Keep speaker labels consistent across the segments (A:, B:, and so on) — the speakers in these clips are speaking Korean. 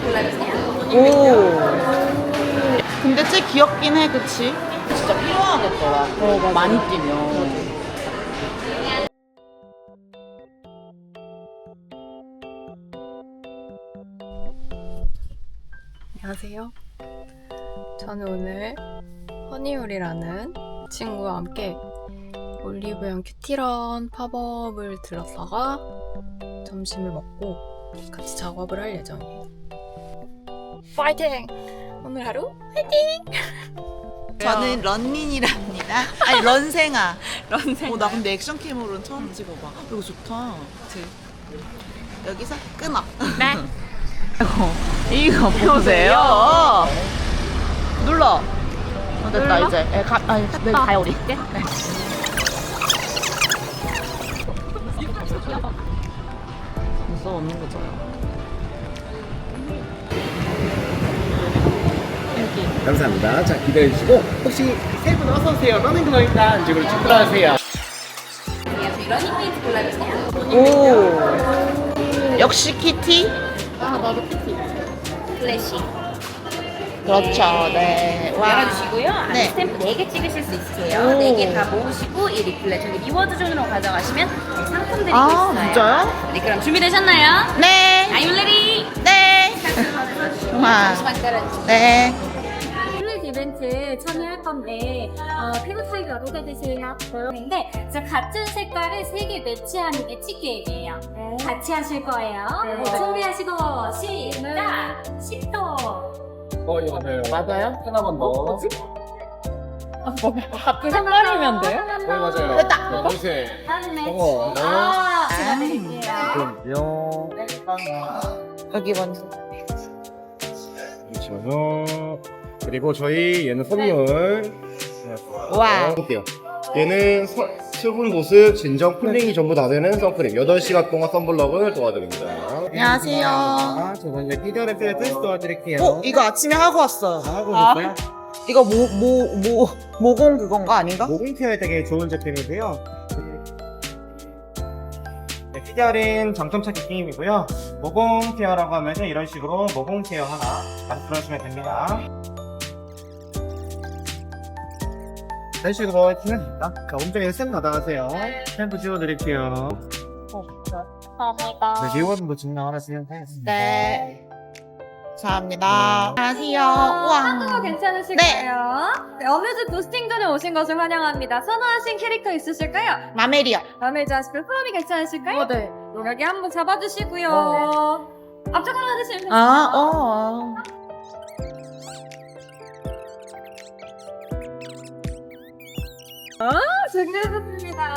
A: 오. 근데 쟤 귀엽긴 해, 그치? 진짜 필요하겠더라. 어, 많이 뛰면.
B: 안녕하세요. 저는 오늘 허니율이라는 친구와 함께 올리브영 큐티런 팝업을 들렀다가 점심을 먹고 같이 작업을 할 예정이에요. 파이팅! 오늘 하루
A: 저는 런민이랍니다. 아니, 런생아.
B: 런생
A: 어, 나 근데 액션 캠으로는 처음 찍어봐. 이거 좋다. 그치? 여기서 끊어.
B: 네.
A: 이거 보세요. 눌러. 어, 됐다,
B: 눌러?
A: 이제. 예, 가, 아니, 네, 가요, 우리. 네. 무서워 없는 거죠.
C: 감사합니다. 자, 기다려주시고, 혹시 세 분 어서오세요. 러닝 글러입니다. 안쪽으로 쭉 들어가세요.
A: 오. 역시 키티?
B: 아 나도 PT
D: 플래시
A: 그렇죠, 네. 와.
D: 열어주시고요. 안에
A: 네.
D: 스탬프 4개 찍으실 수 있으세요.
A: 오.
D: 4개 다 모으시고 이 리플렛 저기 리워드 존으로 가져가시면 상품 드리고
A: 아,
D: 있어요.
A: 진짜요?
D: 네, 그럼 준비되셨나요?
A: 네.
D: Ready?
A: 네. 와.
D: 잠시만 기다려주세요.
A: 네.
E: 이벤트 참여할 건데 어, 피부 타입이 어떻게 되시냐 보였는데 저 같은 색깔을 세 개 매치하는 게 치게임이에요 같이 하실 거예요 네, 준비하시고 시작 10초
C: 어, 이거 맞아요.
A: 맞아요?
C: 하나만 더.
B: 같은 색깔이면 돼요?
C: 네, 맞아요.
A: 됐다.
C: 네, 보세요.
E: 다음에
C: 저거.
E: 아 제가 드릴게요
C: 그럼요.
A: 여기 먼저.
C: 잠시만요. 그리고 저희 얘는 선물.
A: 와.
C: 볼게요. 얘는 서, 수분 보습, 진정, 쿨링이 전부 다 되는 선크림. 8시간 동안 선블럭을 도와드립니다.
A: 안녕하세요.
C: 아, 저 먼저 피디언의 필드 도와드릴게요.
A: 어, 이거 아침에 하고 왔어요.
C: 하고 있어요?
A: 이거 모, 모, 모, 모공 그건가 아닌가?
C: 모공 케어에 되게 좋은 제품이고요. 네, 피디알인 장점 찾기 게임이고요. 모공 케어라고 하면 이런 식으로 모공 케어 하나 만들어주시면 됩니다. 해주시면 됩니다. 자, 온종일 샘 나가세요. 샘도 지워드릴게요.
E: 감사합니다
C: 네, 리워드도 증명하시면 되겠습니다.
A: 네. 감사합니다. 안녕하세요.
E: 한국어
A: 우와.
E: 괜찮으실까요? 네. 어뮤즈 부스팅전에 오신 것을 환영합니다 선호하신 캐릭터 있으실까요?
A: 마멜이요.
E: 다음에 자스per 푸음이 괜찮으실까요? 네 여기 한번 잡아주시고요 앞쪽으로 가주시면
A: 아, 어.
E: 준비해줬습니다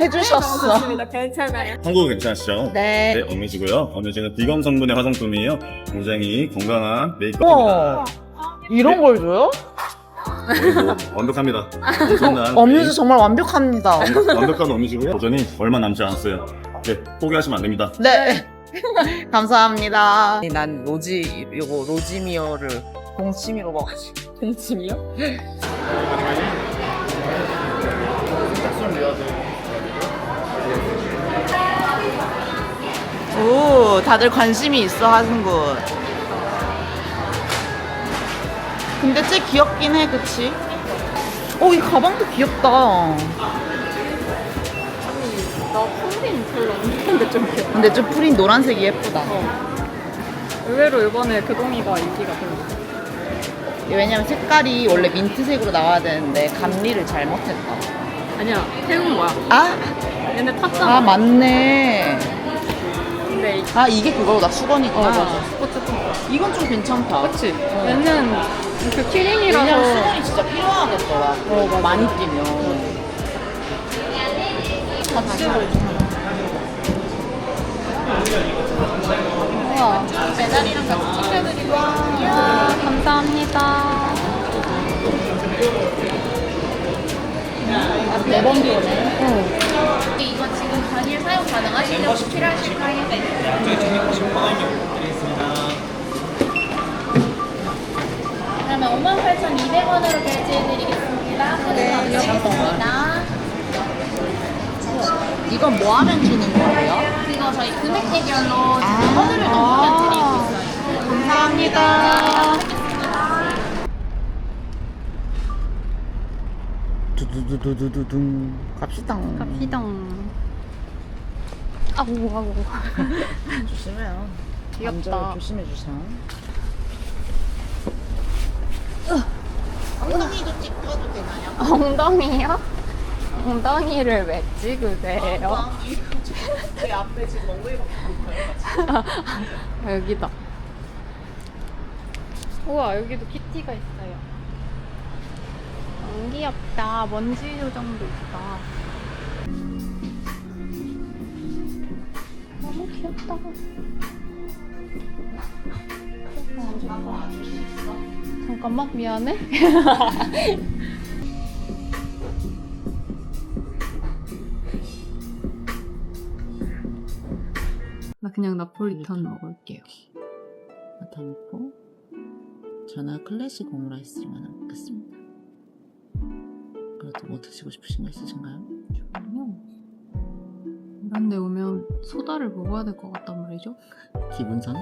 A: 해주셨어.
E: 좋습니다 괜찮아요
F: 한국어 괜찮으시죠?
A: 네.
F: 네, 엄미시고요. 엄미시는 비검 성분의 화장품이에요. 굉장히 건강한. 메이크업입니다.
A: 이런 걸 줘요?
F: 뭐 완벽합니다. 엄청난
A: 엄유주 정말 완벽합니다.
F: 완벽- 완벽한 엄미시고요. 도전이 얼마 남지 않았어요. 네, 포기하시면 안 됩니다.
A: 네. 감사합니다. 난 로지, 요거 로지미어를 동치미로 먹어가지고.
B: 동치미요?
A: 다들 관심이 있어 하는군. 근데 쟤 귀엽긴 해, 그치? 오, 이 가방도 귀엽다.
B: 나 푸린 별로 안 좋은데 좀 귀여워.
A: 근데 저 프린 노란색이 예쁘다.
B: 의외로 이번에 그동이가 인기가 별로.
A: 왜냐면 색깔이 원래 민트색으로 나와야 되는데 감리를 잘못했다.
B: 아니야 태운 거야.
A: 아,
B: 얘네 탔잖아.
A: 아 맞네.
B: 근데 이-
A: 아 이게 그거다 수건이구나.
B: 어 맞아 스포츠 탔
A: 이건 좀 괜찮다.
B: 그치? 얘는 그
A: 왜냐면
B: 키링이라서
A: 수건이 진짜 필요하겠더라.
B: 어, 맞아.
A: 많이 뛰면. 같이 우와, 메달이랑 같이 챙겨드리고.
B: 아, 감사합니다.
A: 네번 비오네.
D: 이거 지금 단일 사용 가능하신데 혹시 필요하실까요? 그러면 58,200원으로 결제해드리겠습니다. 네, 감사합니다.
A: 이건 뭐 하면 주는 거예요?
D: 그거 저희 금액 대별로
A: 아.
D: 지금 허들을 넘기면 드리고 있어요.
A: 두두두두둥 갑시다.
B: 갑시다. 아우 아우.
A: 조심해요.
B: 귀엽다.
A: 조심해 주세요. 엉덩이도 찍어도 되나요?
B: 엉덩이요? 엉덩이를 왜 찍으세요?
A: 엉덩이. 제 앞에 지금 엉덩이밖에 안 보여요.
B: 여기다. 우와 여기도 키티가 있어요. 너무 귀엽다. 먼지 요정도 있다. 너무 귀엽다. 잠깐만 미안해. 나 그냥 나폴리탄 먹을게요.
A: 담고 저는 클래식 오므라이스만 먹겠습니다. 그래도 뭐 드시고 싶으신 거 있으신가요?
B: 아니요. 이런 데 오면 소다를 먹어야 될 것 같단 말이죠.
A: 기분상?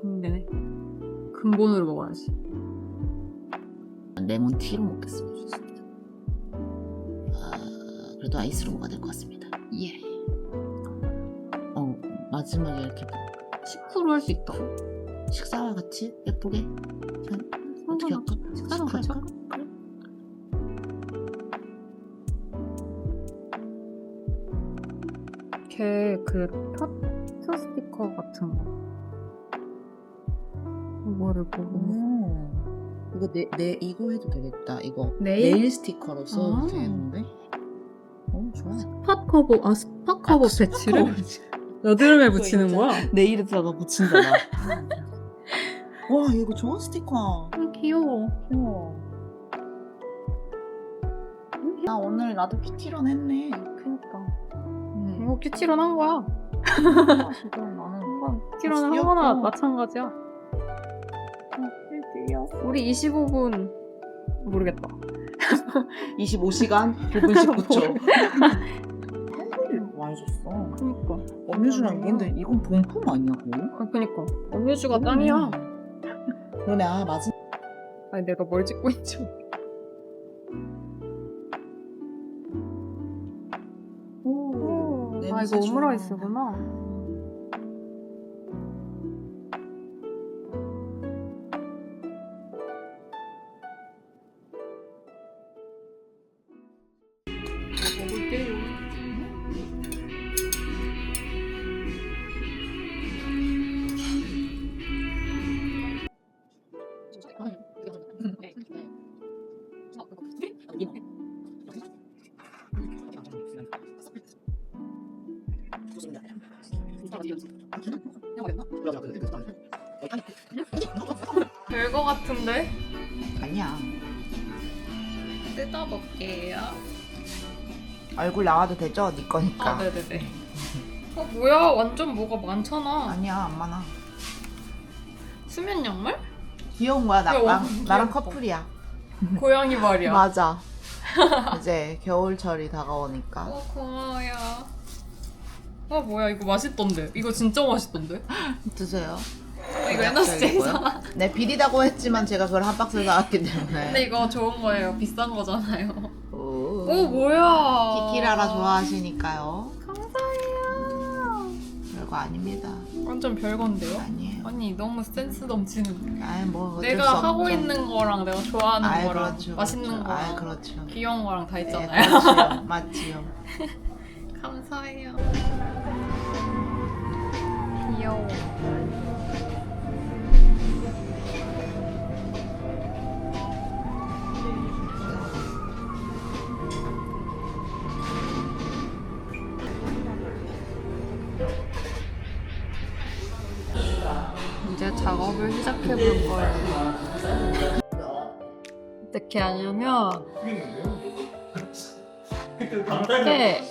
B: 고민되네. 근본으로 먹어야지.
A: 레몬티로 먹겠습니다. 아, 그래도 아이스로 먹어야 될 것 같습니다.
B: 예.
A: 어, 마지막에 이렇게
B: 식후로 할 수 있다.
A: 식사와 같이 예쁘게 어떻게 할까?
B: 식사랑 같이 할까? 걔그 타투 스티커 같은 거. 이거를 보고.
A: 오, 이거 내, 내 이거 해도 되겠다. 이거
B: 네일?
A: 네일 스티커로 써도
B: 아.
A: 되는데. 어, 좋아.
B: 스팟 커버, 아, 스팟 커버 패치를 여드름에 붙이는 거야?
A: 네일에다가 붙인다. 와, 이거 좋은 스티커.
B: 음, 귀여워.
A: 귀여워. 나 오늘 나도 큐티런 했네.
B: 그니까.
A: 음.
B: 이거 큐티런 한 거야.
A: 아, 진짜 나는
B: 큐티런 한. 거나 마찬가지야. 우리 25분 모르겠다.
A: 25시간 9분 19초. 한글 많이 줬어.
B: 그니까.
A: 엄유주랑 근데 이건 본품 아니냐고?
B: 아, 그니까. 음료수가 짱이야.
A: 그러네, 아, 맞은.
B: 아니, 내가 뭘 찍고 있지?
A: 오,
B: 아,
A: 냄새
B: 이거. 오므라이스구나. 같은데?
A: 아니야.
B: 뜯어볼게요.
A: 얼굴 나와도 되죠? 네 거니까.
B: 아, 네네네. 어, 뭐야? 완전 뭐가 많잖아.
A: 아니야, 안 많아.
B: 수면 양말?
A: 귀여운 거야,
B: 야,
A: 나랑,
B: 완전
A: 나랑
B: 귀엽다.
A: 커플이야.
B: 고양이 말이야.
A: 맞아. 이제 겨울철이 다가오니까.
B: 어, 고마워요. 어, 뭐야? 이거 맛있던데. 이거 진짜 맛있던데.
A: 드세요.
B: 어, 이거 에너지에서.
A: 네, 비리다고 했지만 제가 그걸 한 박스를 나왔기 때문에.
B: 근데 이거 좋은 거예요. 비싼 거잖아요.
A: 오,
B: 오, 뭐야?
A: 키키라라 좋아하시니까요.
B: 감사해요.
A: 별거 아닙니다.
B: 완전 별건데요?
A: 아니에요.
B: 아니, 너무 센스 넘치는.
A: 아이, 뭐. 어쩔 수
B: 내가 하고
A: 없죠.
B: 있는 거랑 내가 좋아하는
A: 아이,
B: 거랑
A: 그렇죠.
B: 맛있는
A: 그렇죠.
B: 거랑
A: 아이, 그렇죠.
B: 귀여운 거랑 다
A: 네,
B: 있잖아요.
A: 그렇지요. 맞지요.
B: 감사해요. 귀여워. 시작해 볼 거예요. 어떻게 하냐면 이렇게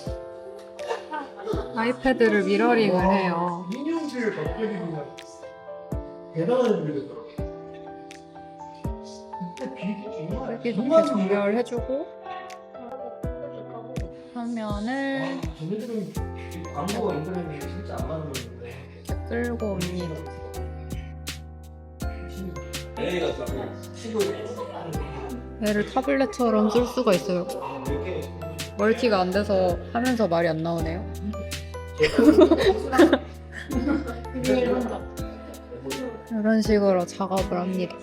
B: 아이패드를 미러링을 해요.
G: 인형질 덮개비냐 대단한 일이더라고.
B: 이렇게 정렬을 해주고 화면을
G: 걔네들은 광고가 인터넷에 진짜 안 맞는 건데.
B: 끌고 옵니다. 얘를 타블렛처럼 쓸 수가 있어요. 멀티가 안 돼서 하면서 말이 안 나오네요. 이런 식으로 작업을 합니다.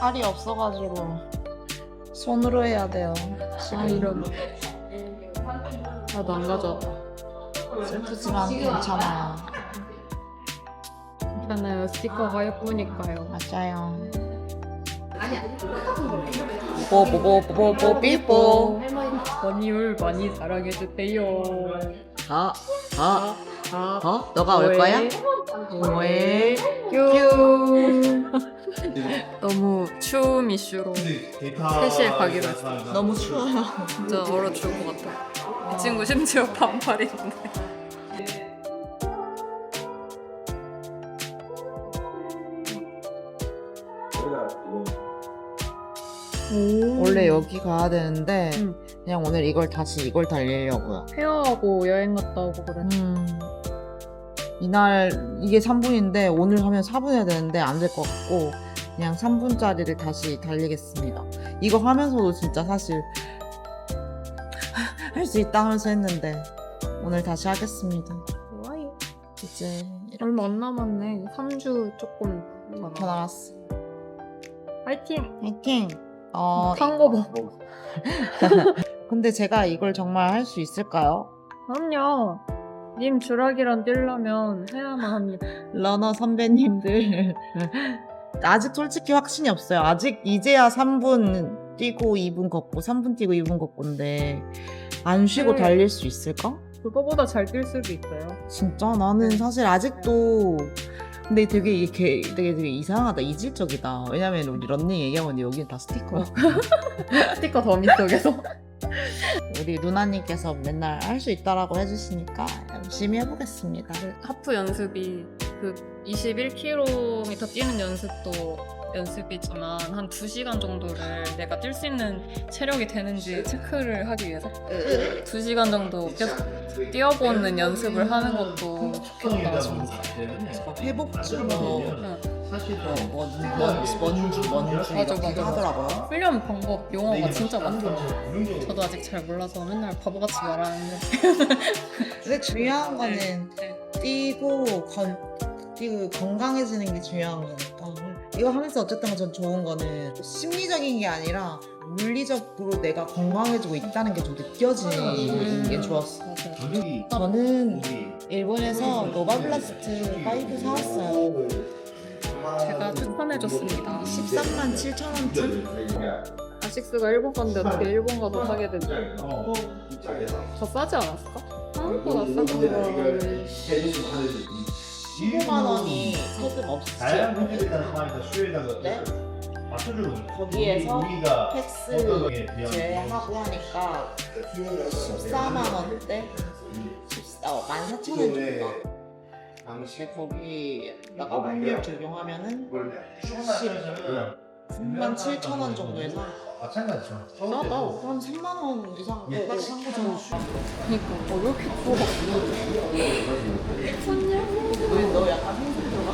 A: 알이 없어가지고 손으로 해야 돼요.
B: 아 이런. 나도 안 가져왔다.
A: 슬프지만 괜찮아 요.
B: 괜찮아요. 스티커가 예쁘니까요.
A: 맞아요. 뽀뽀 뽀뽀 뽀뽀 삐뽀.
B: 권이율 많이 사랑해주세요.
A: 어? 어?
B: 아,
A: 어? 너가 올 거야? 왜?
B: 뀨. 너무 추움 이슈로 셋이 가기로 했어.
A: 너무 추워요.
B: 진짜 얼어 죽을 것 같아. 이 친구 심지어 반팔인데.
A: 원래 여기 가야 되는데
B: 응.
A: 그냥 오늘 이걸 다시 이걸 달리려고요.
B: 페어하고 여행 갔다 오고 그랬
A: 음. 이날 이게 3분인데 오늘 하면 4분 해야 되는데 안 될 것 같고 그냥 3분짜리를 다시 달리겠습니다. 이거 하면서도 진짜 사실 할 수 있다 하면서 했는데 오늘 다시 하겠습니다.
B: 좋아요.
A: 이제
B: 얼마 안 남았네. 3주 조금
A: 더 남았어.
B: 파이팅!
A: 화이팅! 어,
B: 탄거 봐.
A: 근데 제가 이걸 정말 할 수 있을까요?
B: 그럼요. 님 주라기란 뛰려면 해야만 합니다.
A: 러너 선배님들 아직 솔직히 확신이 없어요. 아직 이제야 3분 뛰고 2분 걷고 3분 뛰고 2분 걷고인데 안 쉬고
B: 네.
A: 달릴 수 있을까?
B: 그거보다 잘 뛸 수도 있어요.
A: 진짜 나는 사실 아직도 근데 되게 이게 개- 되게 되게 이상하다 이질적이다. 왜냐면 우리 런닝 얘기하면 여기는 다 스티커.
B: 스티커 더미 속에서.
A: 우리 누나님께서 맨날 할 수 있다라고 해주시니까 열심히 해보겠습니다.
B: 하프 연습이 그 21km 뛰는 연습도 연습이지만 한 2시간 정도를 내가 뛸 수 있는 체력이 되는지 체크를 하기 위해서 2시간 정도 계속 뛰어보는 연습을 하는 것도 좋겠다 싶어서 응.
A: 뭐, 뭔지 뭔지 뭔지
B: 맞아,
A: 이렇게
B: 맞아.
A: 하더라고요.
B: 훈련 방법 용어가 진짜 많더라고요. 저도 아직 잘 몰라서 맨날 바보같이 말하는데.
A: 근데 중요한 거는
B: 네.
A: 뛰고 건 뛰고 건강해지는 게 중요한 거니까 이거 하면서 어쨌든 전 좋은 거는 심리적인 게 아니라 물리적으로 내가 건강해지고 있다는 게 좀 느껴지는 게 좋았어.
B: 맞아요
A: 저는 일본에서 노바블라스트 5 사왔어요.
B: 제가 추천해줬습니다
A: 13만 7천 원쯤?
B: 아식스가 일본 건데 어떻게 일본 가서 사게 되지? 더 싸지 않았을까? 한국보다 싸게 거
A: 15만 원이 세금 없이
H: 다양한 따른 상황에서 수요일당
A: 네?
H: 맞춰주는
A: 거기에서
H: 우리가 어떤 비하면
A: 제외하고 하니까 14만 원대? 14, 어, 14,000원 정도. 당시 거기다가 환율 적용하면은 10 만 7천 원 정도에서
H: 마찬가지죠.
A: 싸다. 한 3만 원 이상 까지 산 거잖아.
B: 그니까 어, 왜 이렇게 추워?
A: 왜너 약간 행동 들어가?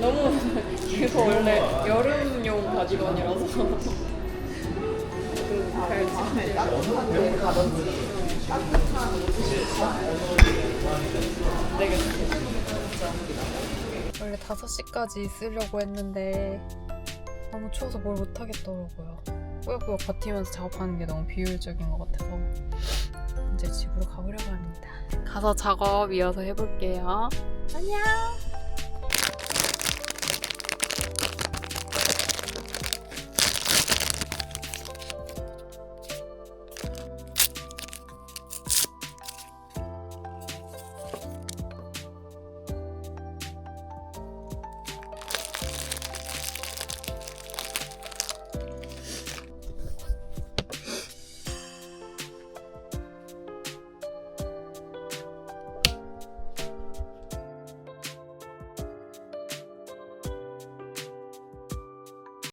B: 너무 이거 원래 여름용 바지건이라서
A: 따뜻한 데 가던
B: 원래 5시까지 쓰려고 했는데 너무 추워서 뭘 못하겠더라고요. 꾸역꾸역 버티면서 작업하는 게 너무 비효율적인 것 같아서 이제 집으로 가보려고 합니다. 가서 작업 이어서 해볼게요. 안녕!